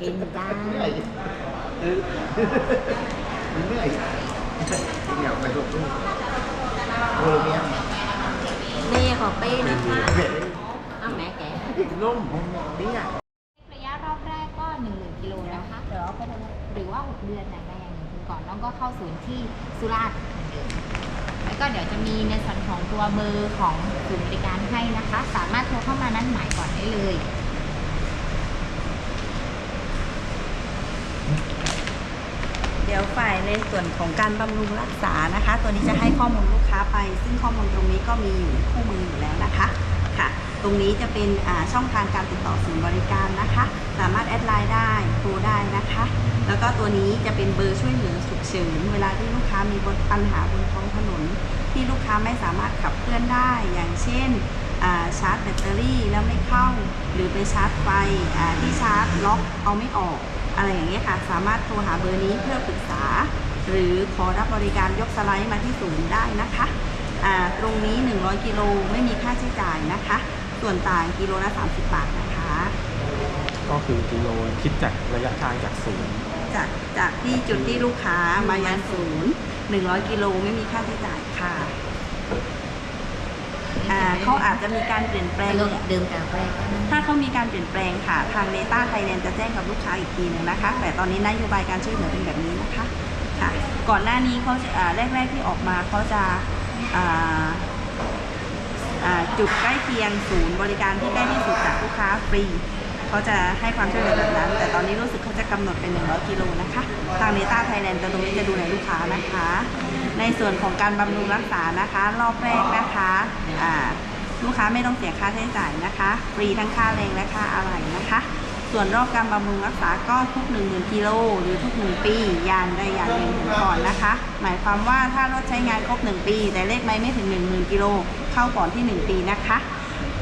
กินจ้เหนื่อยเออมันเหนื่อยอยากไปหลบลูกเออเนี่ยนี่ของเป้นะคะเอาแม่แกะล่มเนี่ยระยะรอบแรกก็1 0,000กิโลนะคะเดี๋ยวเอาไปหรือว่า 6 เดือนแต่แรงถึงก่อนน้องก็เข้าศูนย์ที่สุราษฎร์แล้วก็เดี๋ยวจะมีในส่วนของตัวเบอร์ของศูนย์บริการให้นะคะ สามารถโทรเข้ามานัดหมายก่อนได้เลย ดี๋ยวฝ่ายในส่วนของการบำรุงรักษานะคะ ตัวนี้จะให้ข้อมูลลูกค้าไป ซึ่งข้อมูลตรงนี้ก็มีอยู่ในคู่มืออยู่แล้วนะคะค่ะ ตรงนี้จะเป็นช่องทางการติดต่อศูนย์บริการนะคะ สามารถแอดไลน์ได้โทรได้นะคะ แล้วก็ตัวนี้จะเป็นเบอร์ช่วยเหลือฉุกเฉินเวลาที่ลูกค้ามีปัญหาบนท้องถนน ที่ลูกค้าไม่สามารถขับเคลื่อนได้ อย่างเช่นชาร์จแบตเตอรี่แล้วไม่เข้า หรือไปชาร์จไฟที่ชาร์จล็อกเอาไม่ออก อะไรอย่างเงี้ยค่ะ สามารถโทรหาเบอร์นี้เพื่อปรึกษา หรือขอรับบริการยกสไลด์มาที่ศูนย์ได้นะคะอ่าตรงนี้ 100 กิโลไม่มีค่าใช้จ่ายนะคะ ส่วนต่างกิโลละ 30 บาทนะคะ ก็คือกิโลคิดจากระยะทางจากศูนย์จากจากที่จุดที่ลูกค้ามายังศูนย์100 กิโลไม่มีค่าใช้จ่ายค่ะ อ่าเขาอาจจะมีการเปลี่ยนแปลงลงดื่มกาแฟกันถ้าเขามีการเปลี่ยนแปลงค่ะ ทางเนต้าไทยแลนด์จะแจ้งกับลูกค้าอีกทีหนึ่งนะคะ แต่ตอนนี้นโยบายการช่วยเหลือเป็นแบบนี้นะคะค่ะ ก่อนหน้านี้เขาจะอ่าแรก ๆที่ออกมาเขาจะอ่าอ่าจุดใกล้เคียงศูนย์บริการที่ใกล้ที่สุดจากลูกค้าฟรี เขาจะให้ความช่วยเหลือแบบนั้น แต่ตอนนี้รู้สึกเขาจะกำหนดเป็น 100 กิโลนะคะ ทางเนต้าไทยแลนด์ตรงนี้จะดูแลลูกค้านะคะ ในส่วนของการบำรุงรักษานะคะ รอบแรกนะคะอ่าลูกค้าไม่ต้องเสียค่าใช้จ่ายนะคะ ฟรีทั้งค่าแรงและค่าอะไหล่นะคะ ส่วนรอบการบำรุงรักษาก็ทุก1 0,000กิโลหรือทุก 1 ปี ยางใดอย่างหนึ่งก่อนนะคะ หมายความว่าถ้ารถใช้งานครบ 1 ปี แต่เลขไม่ไม่ถึง 10,000กิโลเข้าก่อนที่ 1 ปีนะคะ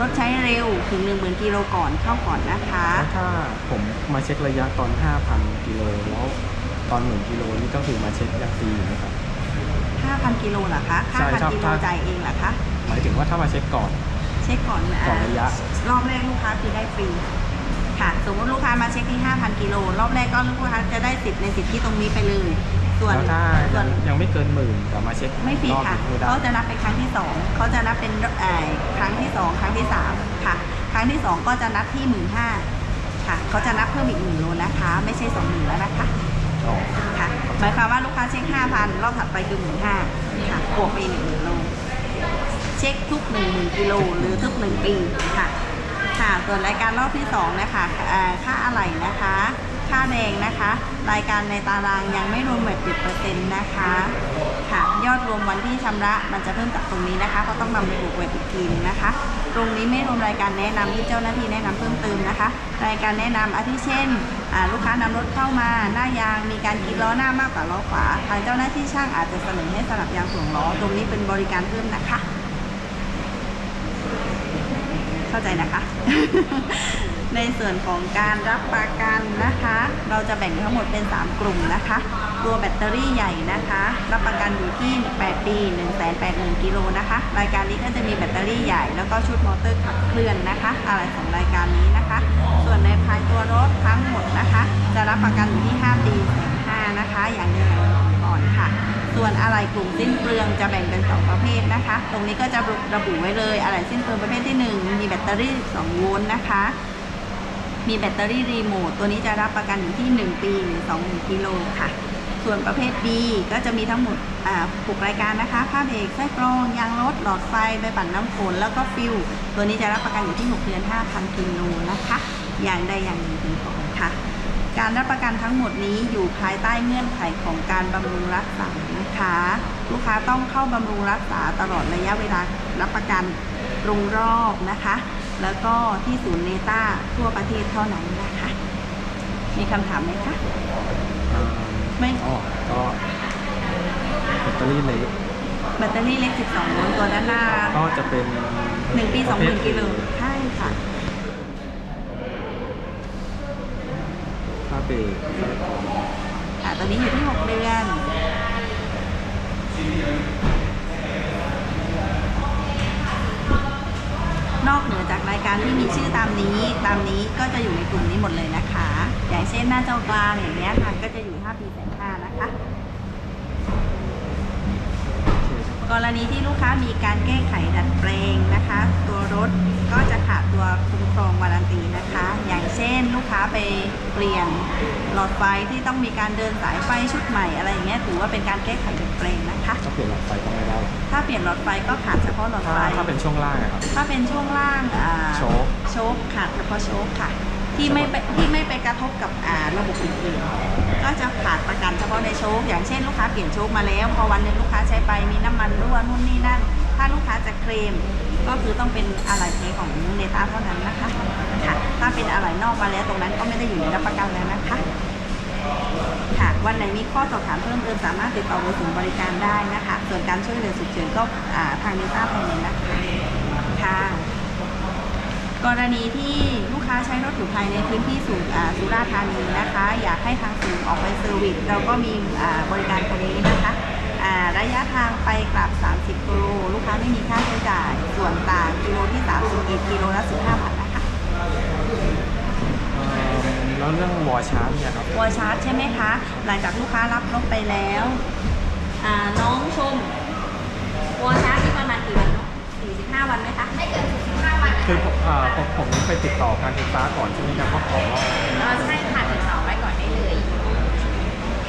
รถใช้เร็วถึง 10,000กิโลก่อนเข้าก่อนนะคะ ถ้าผมมาเช็คระยะตอน 5,000กิโลแล้วตอน1กิโลนี่ก็คือมาเช็คยังฟรีอยู่ไหมครับ 5,000 กิโลเหรอคะใช่ครับ 5,000กิโลถ้าจ่ายเองเหรอคะ หมายถึงว่าถ้ามาเช็คก่อน เช็คก่อนอ่าก่อนระยะ รอบแรกลูกค้าคือได้ฟรี ค่ะ สมมติลูกค้ามาเช็คที่ 5,000 กิโล รอบแรกก็ลูกค้าจะได้สิทธิ์ในสิทธิตรงนี้ไปเลย ส่วนแล้วถ้าส่วยันงยังไม่เกินหมื่นแต่มาเช็คไม่ฟรีรอบค่ะ หนึ่งคือได้ เขาจะนับเป็นครั้งที่ 2 เขาจะนับเป็นเอ่อครั้งที่ 2 ครั้งที่ 3 ค่ะ ครั้งที่ 2 ก็จะนับที่ 1 5ื่นค่ะ เขาจะนับเพิ่มอีกหนึ่งโลนะคะ ไม่ใช่ 2 0,000แล้วนะคะ อ๋อค่ะ หมายความว่าลูกค้าเช็ค5,000รอบถัดไปคือ1 5ื่นค่ะบวกไปอีกหนึ่งโลเช็คทุก1,000กิโลหรือทุก1ปีค่ะ ค่ะส่วนรายการรอบที่2นะคะค่าอะไหล่นะคะ ค่าแดงนะคะ รายการในตารางยังไม่รวมแบบ10%นะคะ ค่ะ ยอดรวมวันที่ชำระมันจะเพิ่มจากตรงนี้นะคะ ก็ต้องนำไปบวกเวทอีกทีนึงนะคะ ตรงนี้ไม่รวมรายการแนะนำที่เจ้าหน้าที่แนะนำเพิ่มเติมนะคะ รายการแนะนำอาทิเช่น ลูกค้านำรถเข้ามาหน้ายางมีการกรีดล้อหน้ามากกว่าล้อขวาทางเจ้าหน้าที่ช่างอาจจะเสนอให้สลับยางถ่วงล้อ ตรงนี้เป็นบริการเพิ่มนะคะ เข้าใจนะคะ ในส่วนของการรับประกันนะคะ เราจะแบ่งทั้งหมดเป็น 3 กลุ่มนะคะ ตัวแบตเตอรี่ใหญ่นะคะ รับประกันอยู่ที่ 8 ปี 180,000กิโลนะคะ รายการนี้ก็จะมีแบตเตอรี่ใหญ่ แล้วก็ชุดมอเตอร์ขับเคลื่อนนะคะ อะไรของรายการนี้นะคะ ส่วนในภายตัวรถทั้งหมดนะคะ จะรับประกันอยู่ที่ 5 ปี5นะคะ อย่างเดียวก่อนค่ะ ส่วนอะไหล่กลุ่มสิ้นเปลืองจะแบ่งเป็น 2 ประเภทนะคะ ตรงนี้ก็จะระบุไว้เลย อะไหล่สิ้นเปลืองประเภทที่ 1 มีแบตเตอรี่ 2 โวลต์นะคะ มีแบตเตอรี่รีโมทตัวนี้จะรับประกันอยู่ที่ 1 ปีหรือ2กิโลค่ะ ส่วนประเภท B ก็จะมีทั้งหมด6รายการนะคะผ้าเบรกไส้กรอง ยางรถ หลอดไฟใบปั่นน้ำฝนแล้วก็ฟิวตัวนี้จะรับประกันอยู่ที่ 6 เดือน 5,000 กิโลนะคะ อย่างใดอย่างหนึ่งถึงสองค่ะ การรับประกันทั้งหมดนี้อยู่ภายใต้เงื่อนไขของการบำรุงรักษานะคะ ลูกค้าต้องเข้าบำรุงรักษาตลอดระยะเวลารับประกันตรงรอบนะคะ แล้วก็ที่ศูนย์เนต้าทั่วประเทศเท่านั้นนะคะ มีคำถามไหมคะอ่าไม่ อ๋อก็แบตเตอรี่เล็กแบตเตอรี่เล็ก 12โวลต์ตัวด้านหน้าก็จะเป็น1ปี 20,000กิโลใช่ค่ะผ้าเบรกไส้กรองอะตัวนี้อยู่ที่ 6 เดือน นอกเหนือจากรายการที่มีชื่อตามนี้ ตามนี้ก็จะอยู่ในกลุ่มนี้หมดเลยนะคะ อย่างเช่นหน้าจอกลางอย่างเงี้ยค่ะก็จะอยู่5ปีแสนห้านะคะ กรณีที่ลูกค้ามีการแก้ไขดัดแปลงนะคะ ตัวรถก็จะขาดตัวคุ้มครองวารันตีนะคะ ลูกค้าไปเปลี่ยนหลอดไฟที่ต้องมีการเดินสายไฟชุดใหม่อะไรอย่างเงี้ยถือว่าเป็นการแก้ไขดัดแปลงนะคะ ก็เปลี่ยนหลอดไฟก็ไม่ได้ ถ้าเปลี่ยนหลอดไฟก็ขาดเฉพาะหลอดถ้าไฟถ้าเป็นช่วงล่างอะครับ ถ้าเป็นช่วงล่างอ่าโชค โชคขาดเฉพาะโชคค่ะ ที่ไม่ไปที่ไม่ไปกระทบกับอ่าระบบอื่นๆก็จะขาดประกันเฉพาะในโชค อย่างเช่นลูกค้าเปลี่ยนโชคมาแล้ว พอวันหนึ่งลูกค้าใช้ไปมีน้ำมันรั่วนู่นนี่นั่น ถ้าลูกค้าจะเคลม ก็คือต้องเป็นอะไหล่เทของเนต้าเท่านั้นนะคะค่ะถ้าเป็นอะไหล่นอกมาแล้วตรงนั้นก็ไม่ได้อยู่ในรับประกันแล้วนะคะค่ะวันไหนมีข้อสอบถามเพิ่มเติมสามารถติดต่อเบอร์ศูนย์บริการได้นะคะ ส่วนการช่วยเหลือฉุกเฉินก็ทางเนต้าภายในนะคะค่ะกรณีที่ลูกค้าใช้รถอยู่ภายในพื้นที่สูสุราษฎร์ธานีนะคะ อยากให้ทางศูนย์ออกไปเซอร์วิสเราก็มีบริการตรงนี้นะคะระยะทางไปกลับ 30กิโล ที่31กิโลละ15บาทนะคะเอ่อแล้วเรื่องวอลชาร์จเนี่ยครับวอลชาร์จใช่ไหมคะ หลังจากลูกค้ารับรถไปแล้วอ่าน้องชมวอลชาร์จที่ประมาณกี่วันเนาะ45 วันไหมคะไม่เกิน15วันคือผมอ่าผมผมไปติดต่อการไฟฟ้าก่อนใช่ไหมครับเพราะขอว่าเออใช่ค่ะติดต่อไว้ก่อนได้เลย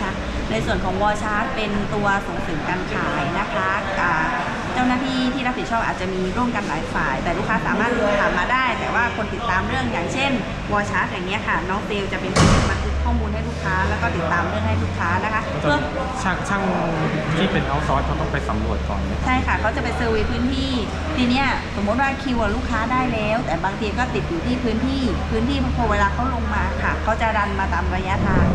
ค่ะในส่วนของวอลชาร์จเป็นตัวส่งเสริมการขายนะคะอ่าเจ้าหน้าที่ที่รับผิดชอบอาจจะมีร่วมกันหลายฝ่าย แต่ลูกค้าสามารถถามมาได้ แต่ว่าคนติดตามเรื่องอย่างเช่นวอลชาร์จอย่างเงี้ยค่ะ น้องเซลลจะเป็นคนบันทึกข้อมูลให้ลูกค้า แล้วก็ติดตามเรื่องให้ลูกค้านะคะจะเพื่อ ช่างช่างที่เป็นเอาซอร์สเขาต้องไปสำรวจก่อนไหม ใช่ค่ะเขาจะไปเซอร์เวยพื้นที่ ทีเนี้ยสมมติว่าคิวอะลูกค้าได้แล้ว แต่บางทีก็ติดอยู่ที่พื้นที่ พื้นที่พอเวลาเขาลงมาค่ะเขาจะรันมาตามระยะทาง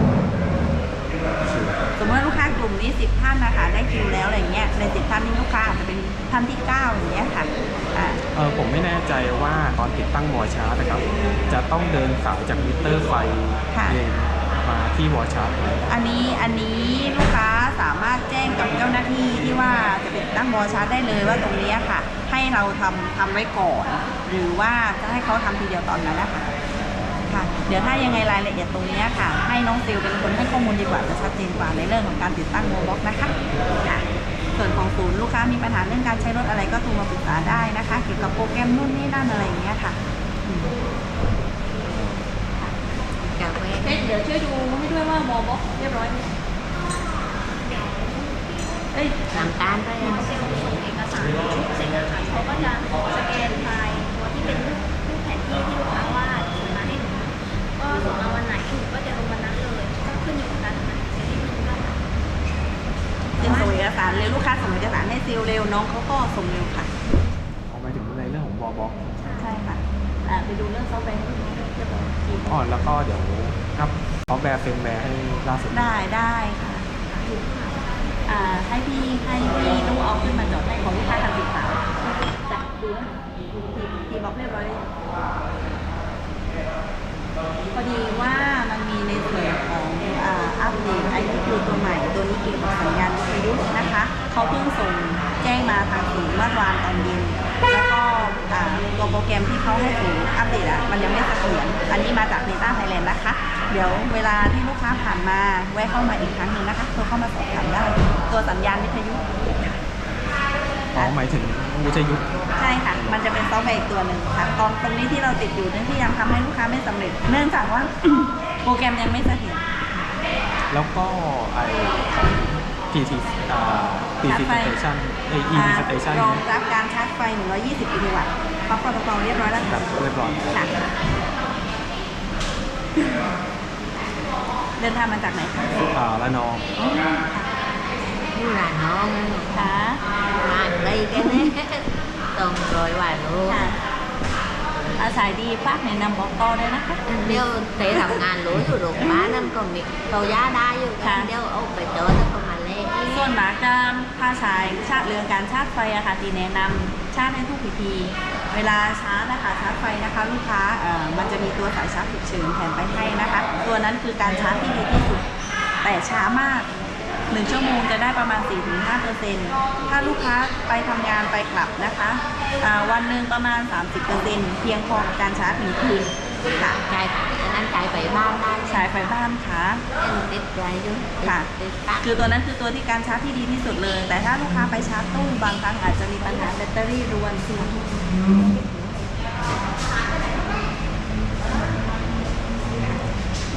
20 ท่านนะคะได้คิวแล้วอะไรเงี้ยใน10ท่านนี้ลูกค้าอาจจะเป็นท่านที่ 9 อย่างเงี้ยค่ะเออผมไม่แน่ใจว่าตอนติดตั้งวอชาร์จนะครับ จะต้องเดินสายจากมิเตอร์ไฟค่ะ เองมาที่วอชาร์จอันนี้อันนี้ลูกค้าสามารถแจ้งกับเจ้าหน้าที่ที่ว่าจะติดตั้งบอชาร์จได้เลยว่าตรงนี้ค่ะ ให้เราทำทำไว้ก่อน หรือว่าจะให้เขาทำทีเดียวตอนนั้นนะคะ เดี๋ยวถ้ายังไงรายละเอียดตรงเนี้ยค่ะ ให้น้องซิลเป็นคนให้ข้อมูลดีกว่าจะชัดเจนกว่าในเรื่องของการติดตั้งโมบ็อกนะคะค่ะส่วนของศูนย์ลูกค้ามีปัญหาเรื่องการใช้รถอะไรก็โทรมาปรึกษาได้นะคะ เกี่ยวกับโปรแกรมนู่นนี่นั่นอะไรอย่างเงี้ยค่ะอืมกาแฟเดี๋ยวช่วยดูให้ด้วยว่าโมบ็อกเรียบร้อยไหมเอ้ยน้ำตาลไปอะเซลล์ส่งเอกสารเสร็จนะคะเขาก็จะสแกนไฟล์ตัวที่เป็นรู น้องเขาก็ส่งเร็วค่ะเอาไปถึงในเรื่องของวอลบ็อกใช่ค่ะอ่าไปดูเรื่องซอฟต์แวร์ให้ดูเรียบร้อยอ๋อแล้วก็เดี๋ยวอัพซอฟต์แวร์เฟรมแวร์ให้ล่าสุดได้ได้ค่ะอ่าให้พี่ให้พี่ลูกเอาขึ้นมาจอดให้ของลูกค้าทำสีขาวจัดดูนะทีทีบล็อกเรียบร้อยเลยพอดีว่ามันมีในส่วนของอ่าอัปเดตไอทีตัวใหม่ ตัวนี้เกี่ยวกับสัญญาณวิทยุนะคะเขาเพิ่ง เมื่อวานตอนเย็นแล้วก็อ่าตัวโปรแกรมที่เขาให้ศูนย์อัปเดตอะมันยังไม่เสถียรอันนี้มาจากเนต้าไทยแลนด์นะคะ เดี๋ยวเวลาที่ลูกค้าผ่านมาแวะเข้ามาอีกครั้งหนึ่งนะคะโทรเข้ามาสอบถามได้ ตัวสัญญาณวิทยุอ๋อหมายถึงวิทยุใช่ค่ะ มันจะเป็นซอฟต์แวร์อีกตัวหนึ่งค่ะตอนตรงนี้ที่เราติดอยู่นั่นที่ยังทำให้ลูกค้าไม่สำเร็จ เนื่องจากว่าโปรแกรมยังไม่เสถียรแล้วก็ไอของ PT อ่า PT ชาร์จไฟ Station เอ EV Station รองรับการชาร์จไฟ 120 กิโลวัตต์ปรับโปรโตคอลเรียบร้อยแล้วแบค่ะบเรียบร้อยค่ะเดินทางมาจากไหนคะอ่าละนอง như là ngon ค่ะ mà đây cái đấy tuần rồi và luôn ค่ะอาศัยดีฝากแนะนำบอกต่อเลยนะคะ nếu để làm ngàn lúa rồi được ba năm còn bị cầu giá đa vô Dạ. nếu ông phải chờ nó còn mà lên ส่ว นมากจะถ้าใช้ชาร์จเรืองการชาร์จไฟอะค่ะตีแนะนำชาร์จให้ทุกพิธี เวลาชาร์จนะคะชาร์จไฟนะคะ ลูกค้าเอ่อมันจะมีตัวสายชาร์จฉุกเฉินแถมไปให้นะคะ ตัวนั้นคือการชาร์จที่ดีที่สุด แต่ช้ามาก1ชั่วโมงจะได้ประมาณ 4-5%ถ้าลูกค้าไปทำงานไปกลับนะคะ วันหนึ่งประมาณ 30%เพียงพอกับการชาร์จหนึ่งคืน ค่ะใจอันนั้นใจไปบ้านได้ใช้ไฟบ้านค่ะเป็นติดใจอยู่ติดค่ะ ติดปักคือตัวนั้นคือตัวที่การชาร์จที่ดีที่สุดเลย แต่ถ้าลูกค้าไปชาร์จตู้บางครั้งอาจจะมีปัญหาแบตเตอรี่รวนเสื่อม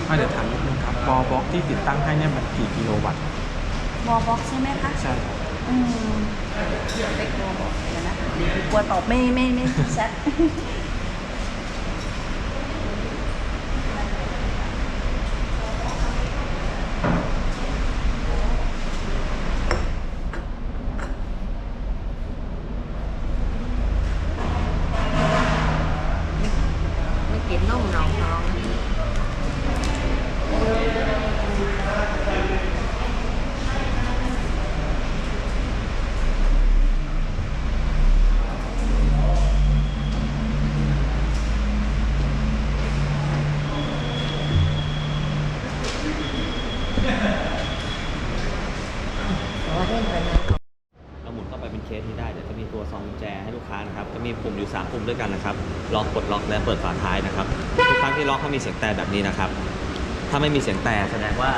อะเดี๋ยวถามนิดนึงครับวอลบล็อกที่ติดตั้งให้เนี่ยมันกี่กิโลวัตต์วอลบ็อกใช่ไหมคะใช่ครับอืมเล็กวอลบ็อกเดี๋ยวนะกลัวตอบไม่ไม่ไม่ชัด ไม่กินนมรองท้อง เพราะว่าเล่นไปนาน เราหมุนเข้าไป เดี๋ยวจะมีตัวซองกุญแจให้ลูกค้านะครับ จะมีปุ่มอยู่ 3 ปุ่มด้วยกันนะครับ ล็อกกดล็อกและเปิดฝาท้ายนะครับ ทุกครั้งที่ล็อกเขามีเสียงแต่แบบนี้นะครับ ถ้าไม่มีเสียงแต่แสดงว่า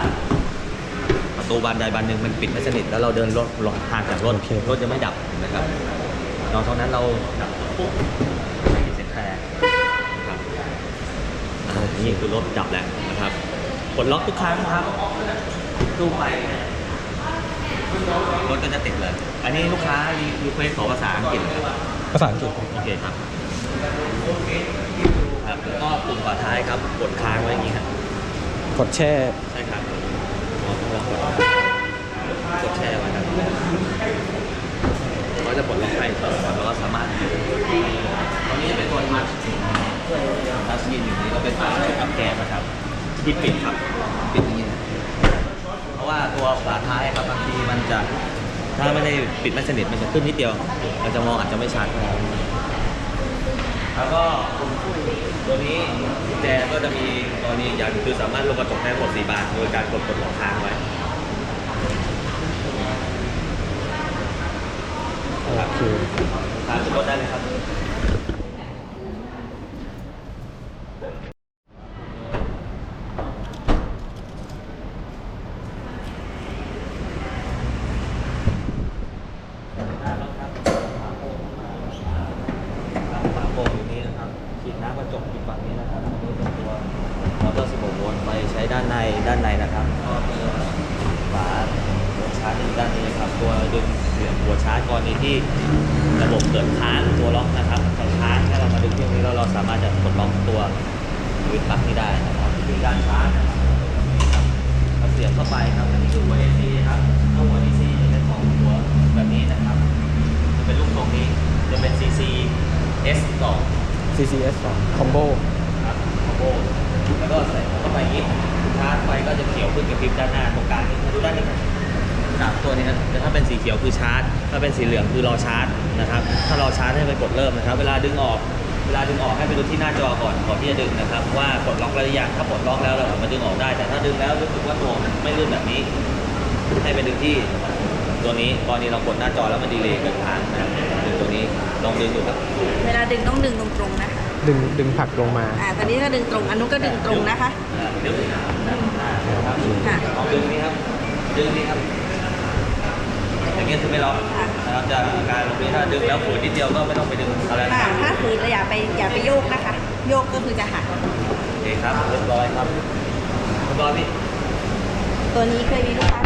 ประตูบานใดบานหนึ่งมันปิดไม่สนิทแล้วเราเดินรถรถห่างจากรถรถจะไม่ดับนะครับนอกจากนั้นเราดับปุ๊บไม่มีเสียงแต่นะครับนี่คือรถดับแล้วนะครับกดล็อกทุกครั้งครับตู้ไป รถก็จะติดเลย อันนี้ลูกค้ารีเควสขอภาษาอังกฤษเลยภาษาอังกฤษโอเคครับครับแล้วก็ปุ่มฝาท้ายครับกดค้างไว้อย่างนี้ครับกดแช่ใช่ครับลองลองกดกดแช่ไว้ครับก็จะปลดล็อกให้ครับแล้วก็สามารถตอนนี้จะเป็นตัวทัชทัชสกรีนอยู่นี้ก็เป็นตัวชุดอัพแกนนะครับที่ปิดครับปิดอย่างนี้นะเพราะว่าตัวฝาท้ายครับบางทีมันจะ ถ้าไม่ได้ปิดไม่สนิทมันจะขึ้นนิดเดียวเราจะมองอาจจะไม่ชัดนะครับแล้วก็ตัวนี้กุญแจก็จะมีตัวนี้อย่างคือสามารถลงกระจกได้หมด4บานโดยการกดกดหลอกค้างไว้โอเคค้างขึ้นรถได้เลยครับ ฝาโปร่งอยู่นี้นะครับขีดน้ำกระจกอีกฝั่งนี้นะครับอันนี้เป็นตัวมอเตอร์16โวลต์ไฟใช้ด้านในด้านในนะครับก็มีฝาหัวชาร์จอยู่ด้านนี้ครับ ตัวดึงเสียบหัวชาร์จกรณีที่ระบบเกิดค้างตัวล็อกนะครับพอค้างถ้าเรามาดึงที่ตรงนี้แล้วเราสามารถจะกดล็อกตัวสวิตช์ปลั๊กนี้ได้นะครับวิธีการชาร์จนะครับครับเราเสียบเข้าไปครับอันนี้คือหัว AC ครับถ้าหัว DC จะเป็นของหัวแบบนี้นะครับ จะเป็นลูกทรงนี้จะเป็น CC S2 CCS 2 Combo ครับคอมโบแล้วก็ใส่เข้าไปอย่างนี้ชาร์จไฟก็จะเขียวขึ้นกับพริบด้านหน้าตรงกลางนี้มาดูด้านนี้ครับสามตัวนี้นะแต่ถ้าเป็นสีเขียวคือชาร์จ ถ้าเป็นสีเหลืองคือรอชาร์จนะครับ ถ้ารอชาร์จให้ไปกดเริ่มนะครับ เวลาดึงออก เวลาดึงออกให้ไปดูที่หน้าจอก่อนก่อนที่จะดึงนะครับว่ากดล็อกแล้วหรือยังถ้าปลดล็อกแล้วเราสามารถดึงออกได้ แต่ถ้าดึงแล้วรู้สึกว่าตัวมันไม่ลื่นแบบนี้ ให้ไปดึงที่ตัวนี้ตอนนี้เรากดหน้าจอแล้วมันดีเลย์เกิดค้างนะครับดึงตัวนี้ลองดึงดูครับเวลาดึงต้องดึงตรงๆนะคะดึงดึงผลักลงมาอ่าตอนนี้ก็ดึงตรงอันนู้นก็ดึงตรงนะคะอ่าเดี๋ยวอ่าครับค่ะลองดึงนี้ครับดึงนี้ครับ อย่างเงี้ยคือไม่ล็อกค่ะนะครับจะอาการตรงนี้ถ้าดึงแล้วฝืนนิดเดียวก็ไม่ต้องไปดึงอะไรนะค่ะครับถ้าฝืนเราอย่าไปอย่าไปโยกนะคะ โยกก็คือจะหักโอเคครับเรียบร้อยครับเรียบร้อยพี่ตัวนี้เคยมีลูกค้า